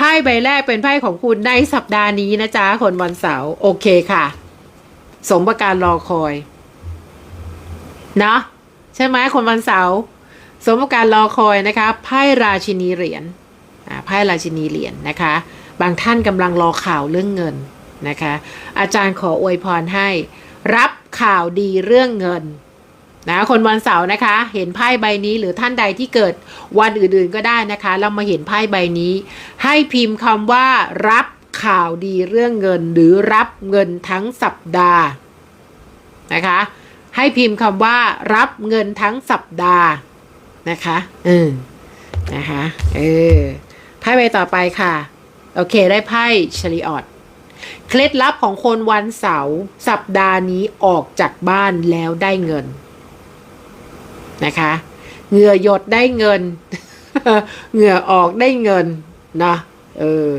ไพ่ใบแรกเป็นไพ่ของคุณในสัปดาห์นี้นะจ๊ะ คนวันเสาร์โอเคค่ะ สมประการรอคอย เนาะใช่ไหมคนวันเสาร์สมประการรอคอยนะคะไพ่ราชินีเหรียญอ่าไพ่ราชินีเหรียญนะคะ บางท่านกำลังรอข่าวเรื่องเงินนะคะ อาจารย์ขออวยพรให้ รับข่าวดีเรื่องเงิน นะคนวันเสาร์นะคะ เห็นไพ่ใบนี้หรือท่านใดที่เกิดวันอื่นๆก็ได้นะคะ เรามาเห็นไพ่ใบนี้ ให้พิมพ์คำว่า รับข่าวดีเรื่องเงินหรือรับเงินทั้งสัปดาห์นะคะ ให้พิมพ์คำว่า รับเงินทั้งสัปดาห์นะคะเออนะคะเออไพ่ใบต่อไปค่ะ โอเคได้ไพ่ชริออตเคล็ดลับของคนวันเสาร์สัปดาห์นี้ออกจากบ้านแล้วได้เงิน นะคะเหงื่อหยดได้เงิน เหงื่อออกได้เงินนะเออ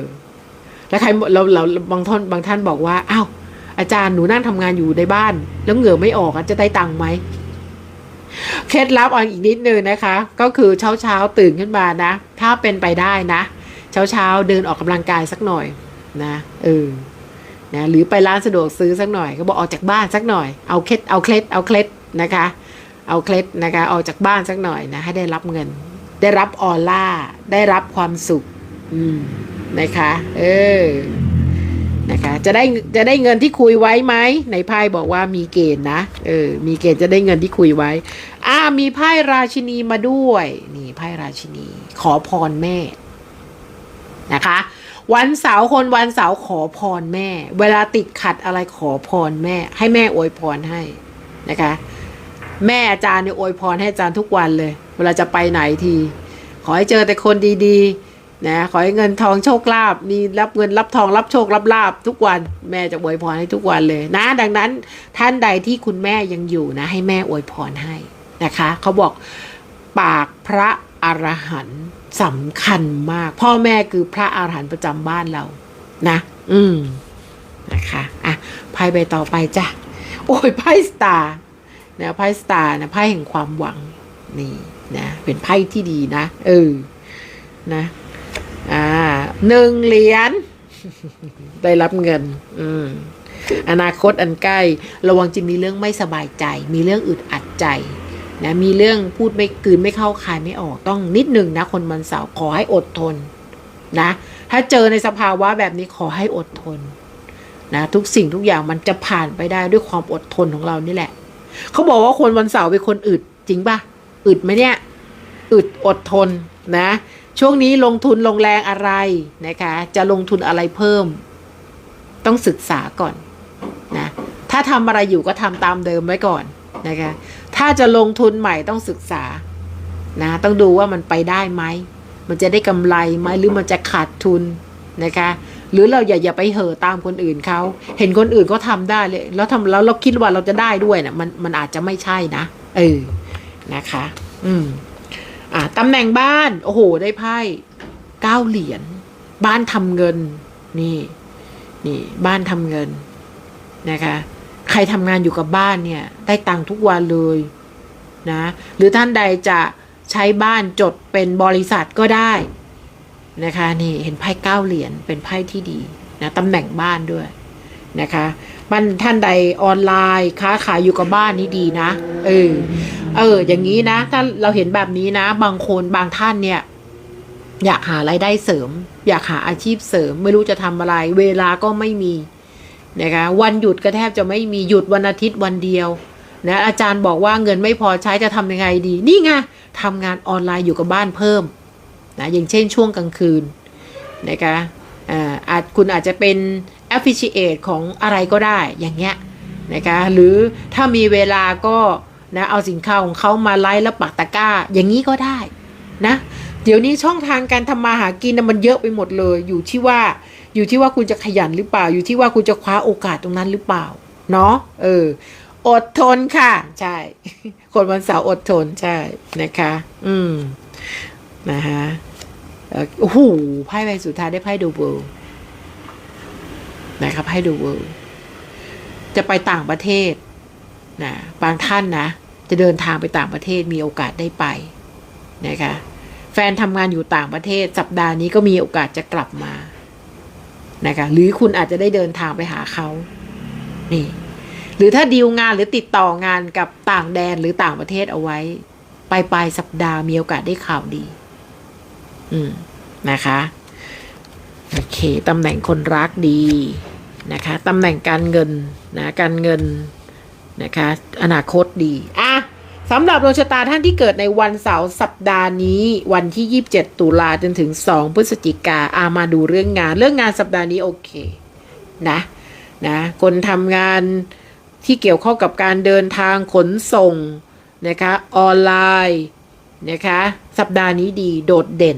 แล้วใครเราเราบางท่านบางท่านบอกว่าอ้าวอาจารย์หนูนั่งทำงานอยู่ในบ้าน แล้วเหงื่อไม่ออกจะได้ตังค์ไหมเคล็ดลับเอาอีกนิดนึงนะคะ ก็คือเช้าเช้าตื่นขึ้นมานะ ถ้าเป็นไปได้นะเช้าเช้าเดินออกกำลังกายสักหน่อยนะเออนะหรือไปร้านสะดวกซื้อสักหน่อย ก็บอกออกจากบ้านสักหน่อยเอาเคล็ดเอาเคล็ดเอาเคล็ดนะคะ เอาเคล็ดนะคะออกจากบ้านสักหน่อยนะให้ได้รับเงิน ได้รับออร่าได้รับความสุขอืมนะคะเออนะคะจะได้จะได้เงินที่คุยไว้ไหมในไพ่บอกว่ามีเกณฑ์นะเออมีเกณฑ์จะได้เงินที่คุยไว้ อ่ามีไพ่ราชินีมาด้วยนี่ไพ่ราชินี ขอพรแม่นะคะวันเสาร์คนวันเสาร์ขอพรแม่ เวลาติดขัดอะไรขอพรแม่ ให้แม่อวยพรให้นะคะ แม่อาจารย์เนี่ยอวยพรให้อาจารย์ทุกวันเลย เวลาจะไปไหนที ขอให้เจอแต่คนดีๆนะขอให้เงินทองโชคลาภมีรับเงินรับทองรับโชครับลาบทุกวัน แม่จะอวยพรให้ทุกวันเลยนะ ดังนั้นท่านใดที่คุณแม่ยังอยู่นะ ให้แม่อวยพรให้นะคะเขาบอกปากพระอรหันต์สำคัญมาก พ่อแม่คือพระอรหันต์ประจำบ้านเรานะ อืมนะคะ อะไพ่ใบต่อไปจ้ะ โอ้ยไพ่สตาร์ นะไพ่สตาร์นะไพ่แห่งความหวังนี่นะเป็นไพ่ที่ดีนะ เออนะอ่าหนึ่งเหรียญได้รับเงิน อืมอนาคตอันใกล้ระวังจะมีเรื่องไม่สบายใจ มีเรื่องอึดอัดใจนะมีเรื่องพูดไม่กืนไม่เข้าคายไม่ออกต้องนิดหนึ่งนะ คนมันเสาร์ขอให้อดทนนะ ถ้าเจอในสภาวะแบบนี้ขอให้อดทนนะทุกสิ่งทุกอย่างมันจะผ่านไปได้ด้วยความอดทนของเรานี่แหละ เขาบอกว่าคนวันเสาร์เป็นคนอึดจริงปะอึดไหมเนี่ย อึดอดทนนะ ช่วงนี้ลงทุนลงแรงอะไรนะคะ จะลงทุนอะไรเพิ่ม ต้องศึกษาก่อนนะ ถ้าทำอะไรอยู่ก็ทำตามเดิมไว้ก่อนนะคะ ถ้าจะลงทุนใหม่ต้องศึกษานะ ต้องดูว่ามันไปได้ไหม มันจะได้กำไรไหมหรือมันจะขาดทุนนะคะ หรือเราอย่าอย่าไปเห่อตามคนอื่นเขาเห็นคนอื่นก็ทำได้เลยแล้วทำแล้วเราคิดว่าเราจะได้ด้วยนะมันมันอาจจะไม่ใช่นะเออนะคะ อืม อ่าตำแหน่งบ้าน โอ้โห ได้ไพ่เก้าเหรียญบ้านทำเงิน นี่ นี่ บ้านทำเงินนะคะ ใครทำงานอยู่กับบ้านเนี่ย ได้ตังค์ทุกวันเลยนะ หรือท่านใดจะใช้บ้านจดเป็นบริษัทก็ได้ นะคะนี่เห็นไพ่เก้าเหรียญเป็นไพ่ที่ดีนะตำแหน่งบ้านด้วยนะคะบ้านท่านใดออนไลน์ค้าขายอยู่กับบ้านนี่ดีนะ เออ เออ อย่างนี้นะ ถ้าเราเห็นแบบนี้นะ บางคนบางท่านเนี่ย อยากหารายได้เสริม อยากหาอาชีพเสริม ไม่รู้จะทำอะไร เวลาก็ไม่มีนะคะวันหยุดก็แทบจะไม่มีหยุดวันอาทิตย์วันเดียวนะอาจารย์บอกว่าเงินไม่พอใช้จะทำยังไงดี นี่ไงทำงานออนไลน์อยู่กับบ้านเพิ่ม นะอย่างเช่นช่วงกลางคืนนะคะอาจคุณอาจจะเป็น affiliate ของอะไรก็ได้อย่างเงี้ยนะคะหรือถ้ามีเวลาก็นะเอาสินค้าของเขามาไลฟ์แล้วปักตะกร้า อย่างนี้ก็ได้นะเดี๋ยวนี้ช่องทางการทำมาหากินนะมันเยอะไปหมดเลย อยู่ที่ว่าอยู่ที่ว่าคุณจะขยันหรือเปล่า อยู่ที่ว่าคุณจะคว้าโอกาสตรงนั้นหรือเปล่าเนาะเอออดทนค่ะ ใช่ คนวันเสาร์อดทนใช่นะคะ อืมนะฮะ โอ้โหไพ่ใบสุดท้ายได้ไพ่ดูเวิลด์นะครับไพ่ดูเวิลด์จะไปต่างประเทศนะบางท่านนะ จะเดินทางไปต่างประเทศมีโอกาสได้ไปนะคะแฟนทำงานอยู่ต่างประเทศ สัปดาห์นี้ก็มีโอกาสจะกลับมานะคะหรือคุณอาจจะได้เดินทางไปหาเขานี่ หรือถ้าดีลงานหรือติดต่องานกับต่างแดนหรือต่างประเทศเอาไว้ปลายปลายสัปดาห์มีโอกาสได้ข่าวดี อืมนะคะ โอเคตำแหน่งคนรักดีนะคะตำแหน่งการเงินนะการเงินนะคะอนาคตดีอะสำหรับดวงชะตาท่านที่เกิดในวันเสาร์สัปดาห์นี้ วันที่ 27 ตุลาจนถึง 2 พฤศจิกาอามาดูเรื่องงาน เรื่องงานสัปดาห์นี้โอเคนะนะคนทำงานที่เกี่ยวข้องกับการเดินทางขนส่งนะคะออนไลน์นะคะสัปดาห์นี้ดีโดดเด่น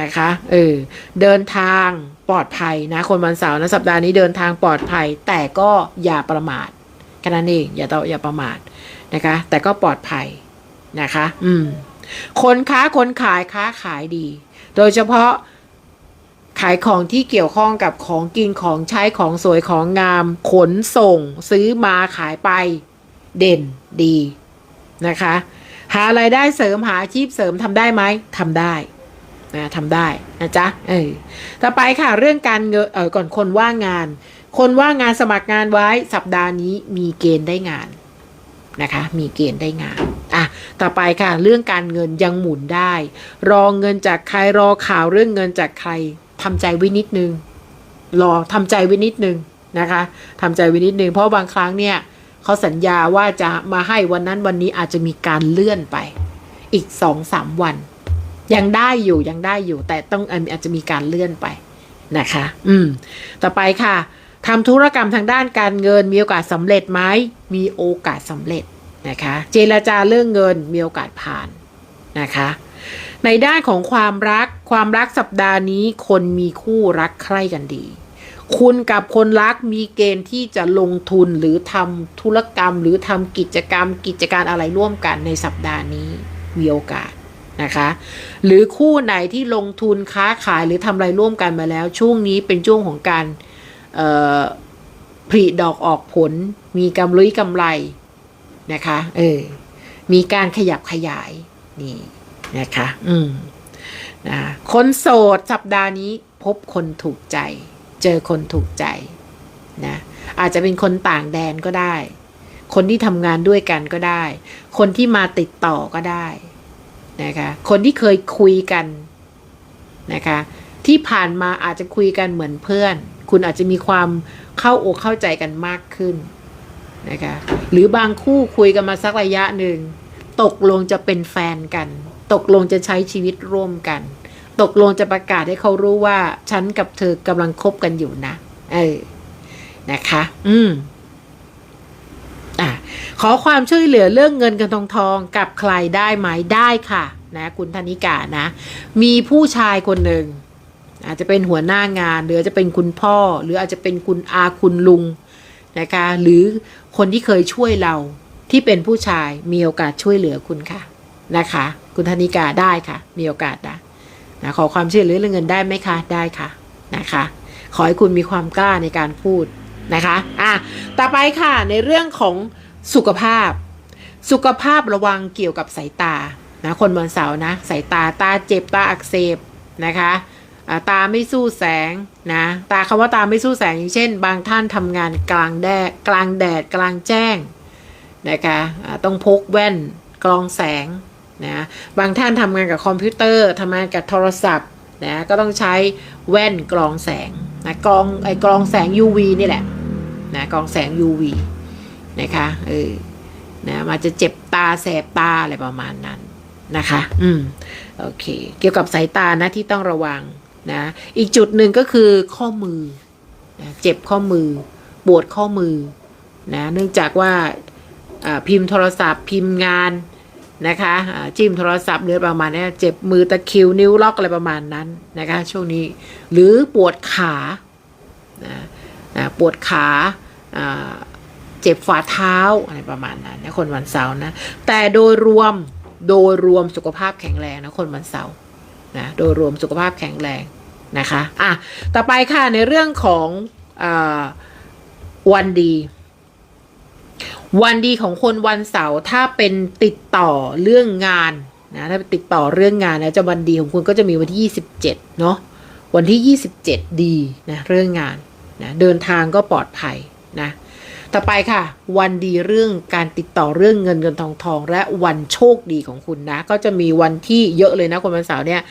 นะคะเออเดินทางปลอดภัยนะคนวันเสาร์นะสัปดาห์นี้เดินทางปลอดภัย แต่ก็อย่าประมาทแค่นั้นเองอย่าเต้อย่าประมาทนะคะ แต่ก็ปลอดภัยนะคะ อืม คนค้าคนขายค้าขายดี โดยเฉพาะขายของที่เกี่ยวข้องกับของกินของใช้ของสวยของงาม ขนส่ง ซื้อมาขายไปเด่นดีนะคะ หาไรายได้เสริมหาอาชีพเสริมทำได้ไหมทำได้ นะทำได้นะจ๊ะเออต่อไปค่ะเรื่องการเงินเออก่อนคนว่างงาน คนว่างงานสมัครงานไว้สัปดาห์นี้มีเกณฑ์ได้งานนะคะ มีเกณฑ์ได้งานอะต่อไปค่ะ เรื่องการเงินยังหมุนได้ รอเงินจากใครรอข่าวเรื่องเงินจากใครทำใจไว้นิดนึง รอทำใจไว้นิดนึงนะคะทำใจไว้นิดนึง เพราะบางครั้งเนี่ยเขาสัญญาว่าจะมาให้วันนั้นวันนี้อาจจะมีการเลื่อนไป อีกสองสามวัน ยังได้อยู่ยังได้อยู่ แต่ต้องอาจจะมีการเลื่อนไปนะคะ อืม ต่อไปค่ะทำธุรกรรมทางด้านการเงิน มีโอกาสสำเร็จไหมมีโอกาสสำเร็จนะคะ เจรจาเรื่องเงินมีโอกาสผ่านนะคะ ในด้านของความรักความรักสัปดาห์นี้คนมีคู่รักใคร่กันดี คุณกับคนรักมีเกณฑ์ที่จะลงทุนหรือทำธุรกรรม หรือทำกิจกรรม กิจการอะไรร่วมกันในสัปดาห์นี้มีโอกาส นะคะ หรือคู่ไหนที่ลงทุนค้าขายหรือทำอะไรร่วมกันมาแล้ว ช่วงนี้เป็นช่วงของการผลิดอกออกผล มีกำไรกำไรนะคะเออมีการขยับขยายนี่นะคะอืมนะคนโสดสัปดาห์นี้พบคนถูกใจ เจอคนถูกใจนะอาจจะเป็นคนต่างแดนก็ได้ คนที่ทำงานด้วยกันก็ได้ คนที่มาติดต่อก็ได้ นะคะคนที่เคยคุยกันนะคะที่ผ่านมาอาจจะคุยกันเหมือนเพื่อน คุณอาจจะมีความเข้าอกเข้าใจกันมากขึ้นนะคะหรือบางคู่คุยกันมาสักระยะหนึ่งตกลงจะเป็นแฟนกัน ตกลงจะใช้ชีวิตร่วมกัน ตกลงจะประกาศให้เขารู้ว่า ฉันกับเธอกำลังคบกันอยู่นะ เออนะคะ อืม ขอความช่วยเหลือเรื่องเงินกันทองทองกับใครได้ไหมได้ค่ะนะคุณธนิกานะ มีผู้ชายคนหนึ่งอาจจะเป็นหัวหน้างานหรือจะเป็นคุณพ่อ หรืออาจจะเป็นคุณอาคุณลุงนะคะหรือคนที่เคยช่วยเราที่เป็นผู้ชายมีโอกาสช่วยเหลือคุณค่ะนะคะ คุณธนิกาได้ค่ะ มีโอกาสได้นะขอความช่วยเหลือเรื่องเงินได้ไหมคะได้ค่ะนะคะ ขอให้คุณมีความกล้าในการพูดนะคะอะต่อไปค่ะในเรื่องของ สุขภาพ สุขภาพระวังเกี่ยวกับสายตานะคนวันเสาร์นะสายตาตาเจ็บตาอักเสบนะคะตาไม่สู้แสงนะตาคำว่าตาไม่สู้แสงอย่างเช่น บางท่านทำงานกลางแดดกลางแดดกลางแจ้งนะคะต้องพกแว่นกรองแสงนะบางท่านทำงานกับคอมพิวเตอร์ทำงานกับโทรศัพท์นะก็ต้องใช้แว่นกรองแสงนะกรองไอ้กรองแสง UV นี่แหละนะกรองแสง UV นะคะเออนะมาจะเจ็บตาแสบตาอะไรประมาณนั้นนะคะ อืม โอเค เกี่ยวกับสายตานะที่ต้องระวังนะ อีกจุดหนึ่งก็คือข้อมือนะเจ็บข้อมือ ปวดข้อมือนะ เนื่องจากว่าพิมพ์โทรศัพท์ พิมพ์งานนะคะจิ้มโทรศัพท์เรือประมาณนี้เจ็บมือตะคิวนิ้วล็อกอะไรประมาณนั้นนะคะช่วงนี้หรือปวดขานะปวดขา เจ็บฝ่าเท้าอะไรประมาณนั้นนะคนวันเสาร์นะ แต่โดยรวมโดยรวมสุขภาพแข็งแรงนะคนวันเสาร์นะโดยรวมสุขภาพแข็งแรงนะคะอะต่อไปค่ะในเรื่องของอวันดี วันดีของคนวันเสาร์ถ้าเป็นติดต่อเรื่องงานนะถ้าติดต่อเรื่องงานนะจะวันดีของคุณก็จะมีวันที่ 27เนาะวันที่ 27 ดีนะเรื่องงานนะเดินทางก็ปลอดภัยนะ ต่อไปค่ะ วันดีเรื่องการติดต่อเรื่องเงินเงินทองทอง และวันโชคดีของคุณนะ ก็จะมีวันที่เยอะเลยนะคนวันเสาร์เนี่ย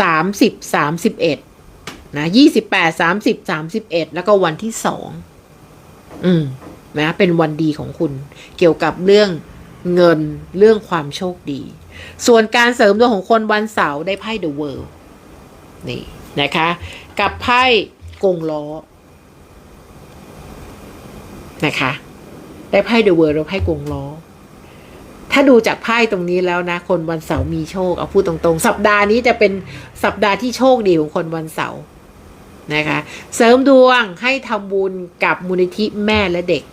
28 30 31นะ28 30 31แปดสามสิบสามสิบเอ็ดแล้วก็วันที่สองอืมนะเป็นวันดีของคุณ เกี่ยวกับเรื่องเงินเรื่องความโชคดี ส่วนการเสริมดวงของคนวันเสาร์ได้ไพ่ The World นี่นะคะ กับไพ่กงล้อ นะคะ ได้ไพ่ The World แล้วไพ่กงล้อ ถ้าดูจากไพ่ตรงนี้แล้วนะ คนวันเสาร์มีโชค เอาพูดตรงๆ สัปดาห์นี้จะเป็นสัปดาห์ที่โชคดีของคนวันเสาร์นะคะ เสริมดวงให้ทำบุญกับมูลนิธิแม่และเด็ก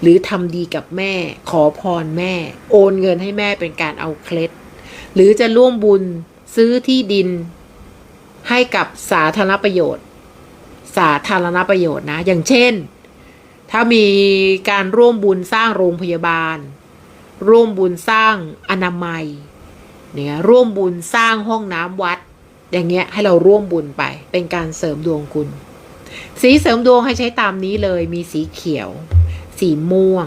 หรือทำดีกับแม่ ขอพรแม่ โอนเงินให้แม่เป็นการเอาเคล็ด หรือจะร่วมบุญซื้อที่ดินให้กับสาธารณประโยชน์ สาธารณประโยชน์นะ อย่างเช่น ถ้ามีการร่วมบุญสร้างโรงพยาบาล ร่วมบุญสร้างอนามัยเนี่ยร่วมบุญสร้างห้องน้ำวัด อย่างเงี้ยให้เราร่วมบุญไป เป็นการเสริมดวงคุณ สีเสริมดวงให้ใช้ตามนี้เลยมีสีเขียว สีม่วง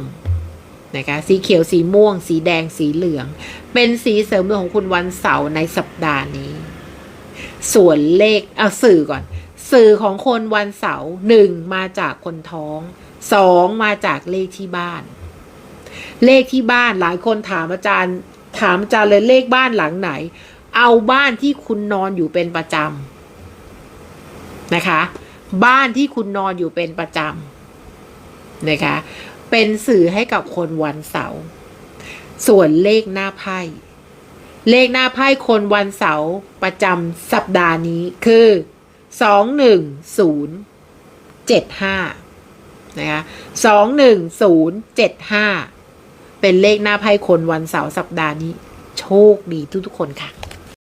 นะคะสีเขียวสีม่วง สีแดงสีเหลือง เป็นสีเสริมดวงของคุณวันเสาร์ในสัปดาห์นี้ ส่วนเลขเอาสื่อก่อน สื่อของคนวันเสาร์หนึ่งมาจากคนท้อง สองมาจากเลขที่บ้าน เลขที่บ้านหลายคนถามอาจารย์ ถามอาจารย์เลยเลขบ้านหลังไหน เอาบ้านที่คุณนอนอยู่เป็นประจำนะคะ บ้านที่คุณนอนอยู่เป็นประจำนะคะ เป็นสื่อให้กับคนวันเสาร์ส่วนเลขหน้าไพ่เลขหน้าไพ่คนวันเสาร์ประจำสัปดาห์นี้คือสองหนึ่งศูนย์เจ็ดห้า นะคะสองหนึ่งศูนย์เจ็ดห้าเป็นเลขหน้าไพ่คนวันเสาร์สัปดาห์นี้ โชคดีทุกๆคนค่ะ